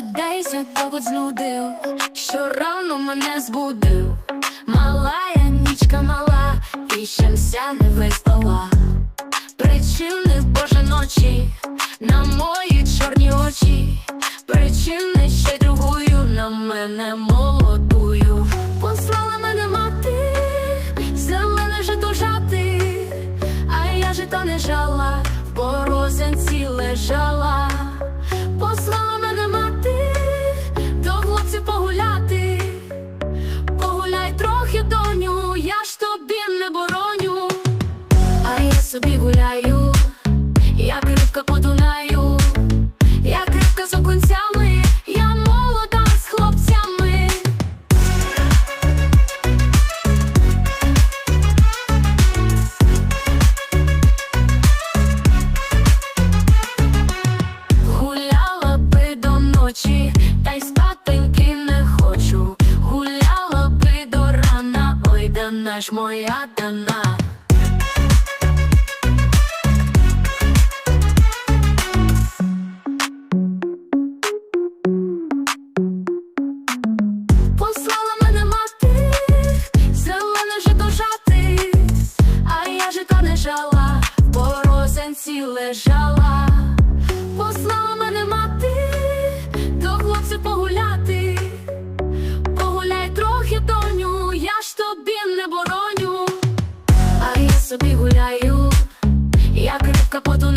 Десь побут знудив, що рано мене збудив. Мала я нічка мала, і ще вся не виспала. Причини боже ночі на мої чорні очі. Причини ще другою на мене молодую. Послала мене мати, зелене жито жати, а я жито не жала, в борозенці лежала. Дана ж моя дана. Послала мене мати, зелене жито жати, а я жито не жала, в борозенці лежала. Послала мене мати, до хлопців погуляти. Собі гуляю, як рибка по.